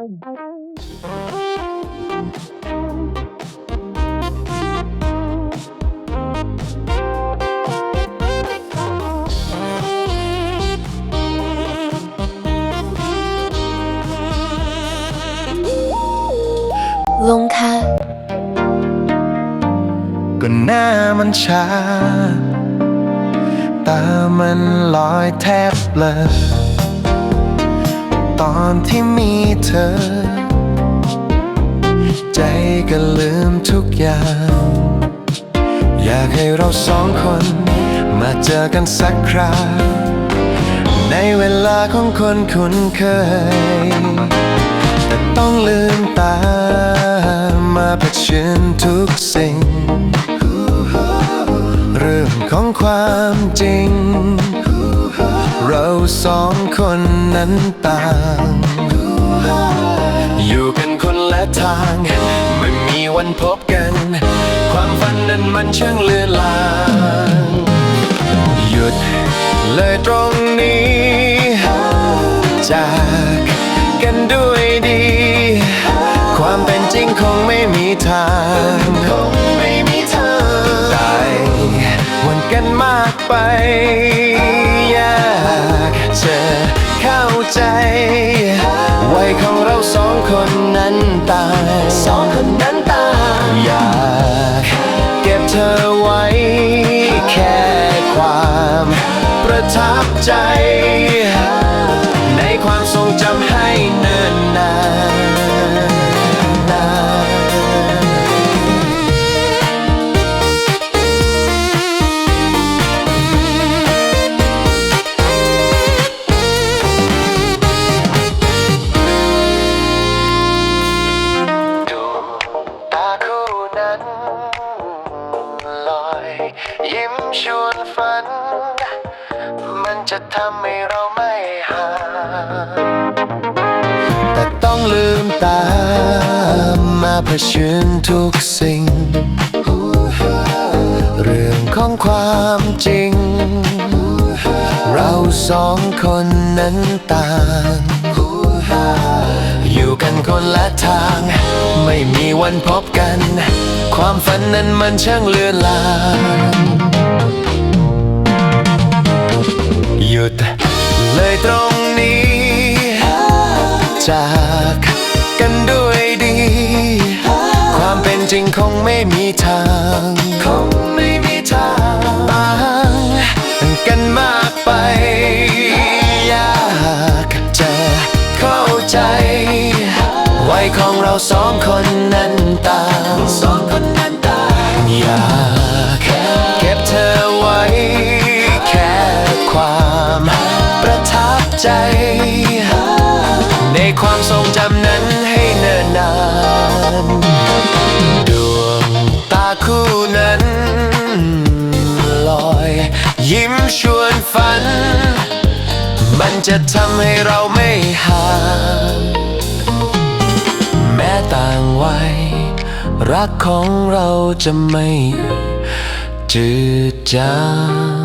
ลงค่ะ ก็หน้ามันชา ตามันลอยแทบเลอ ตอนที่มีเธอ ใจก็ลืมทุกอย่าง อยากให้เราสองคน มาเจอกันสักคราในเวลาของคนคุ้นเคย แต่ต้องลืมตา มาเผชิญทุกสิ่ง เรื่องของความจริง เราสองคนนั้นต่าง อยู่กันคนละทาง ไม่มีวันพบกัน ความฝันนั้นมันช่างเลือนลางหยุดเลยตรงนี้ จากกันด้วยดี ความเป็นจริงคงไม่มีทาง คนนั้นต่างสองคนนั้นต่างอยากเก็บเธอไว้ แค่ความประทับใจ ยิ้มชวนฝัน มันจะทำให้เราไม่ห่างแต่ต้องลืมตามาเผชิญทุกสิ่ง เรื่องของความจริง เราสองคนนั้นต่าง อยู่กันคนละทาง ไม่มีวันพบกัน ความฝันนั้นมันช่างเลือนลางหยุดเลยตรงนี้ จากกันด้วยดี ความเป็นจริงคงไม่มีทางคงไม่มีทางต่างกันมากไป เราสองคนนั้นตางสองคนนั้นต่าอยากเก็บเธอไว้ แค่ความประทับใจ ในความทรงจำนั้นให้เนิ่นนานดวงตาคู่นั้นลอย ยิ้มชวนฝัน มันจะทำให้เราไม่ห่าง ต่างวัยรักของเราจะไม่จืดจาง